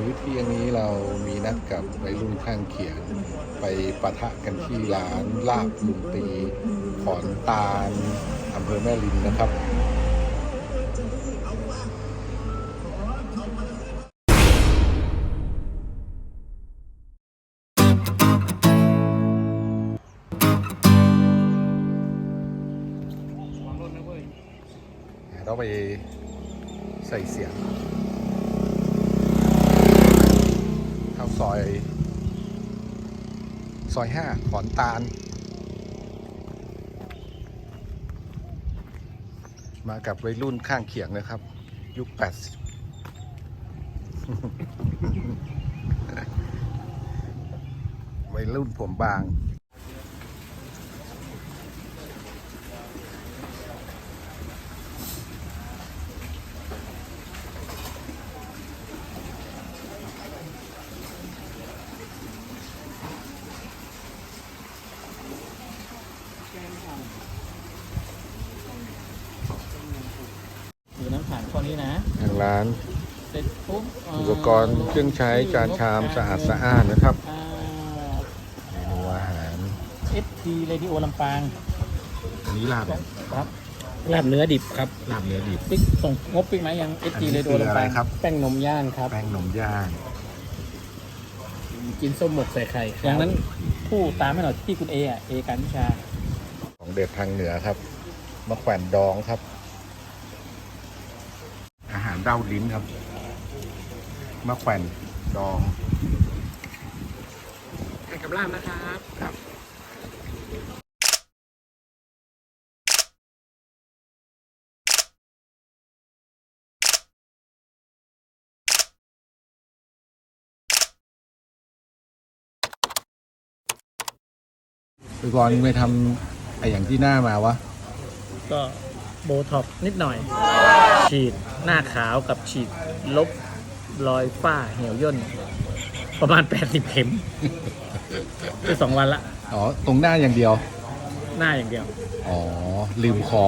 มื้อเที่ยงนี้เรามีนัดกับวัยรุ่นข้างเคียงไปปะทะกันที่ร้านลาบลุงตีขอนตาลอำเภอแม่ริมนะครับเราไปใส่เสียง เข้า ซอย ซอยห้าขอนตาล มากับวัยรุ่นข้างเคียงนะครับ ยุคแปดสิบวัยรุ่นผมบาง อยู่น้ำผ่านข้อนี้นะ ทาง ร้าน เสร็จปุ๊บเอุปกรณ์เครื่องใช้จานชามสะอาดสะอ้านนะครับอ่า เมนูอาหาร SD Radio ลำปางอันนี้ลาบครับลาบเนื้อดิบครับลาบเนื้อดิบ ปิ๊กส่งงบปิ๊กไหมยังอัน SD นี้ Radio คือลำอะไรปางครับ แป้งนมย่างครับ แป้งนมย่าง กินส้มหมกใส่ไข่อย่างนั้นผู้ตามให้หน่อยที่คุณเออะเอการวิชา ของเด็ดทางเหนือครับมะแขวนดองครับอาหาร เด้าลิ้นครับ มะแขวนดองแข่งกับลาบนะครับครับไปก่อนไปทำไออย่างที่หน้ามาวะ ก็โบท็อกซ์นิดหน่อย ฉีดหน้าขาวกับฉีดลบรอยฝ้าเหี่ยวย่น ประมาณแปดสิบเข็มคือสองวันละ อ๋อ ตรงหน้าอย่างเดียว หน้าอย่างเดียว อ๋อ ลืมคอ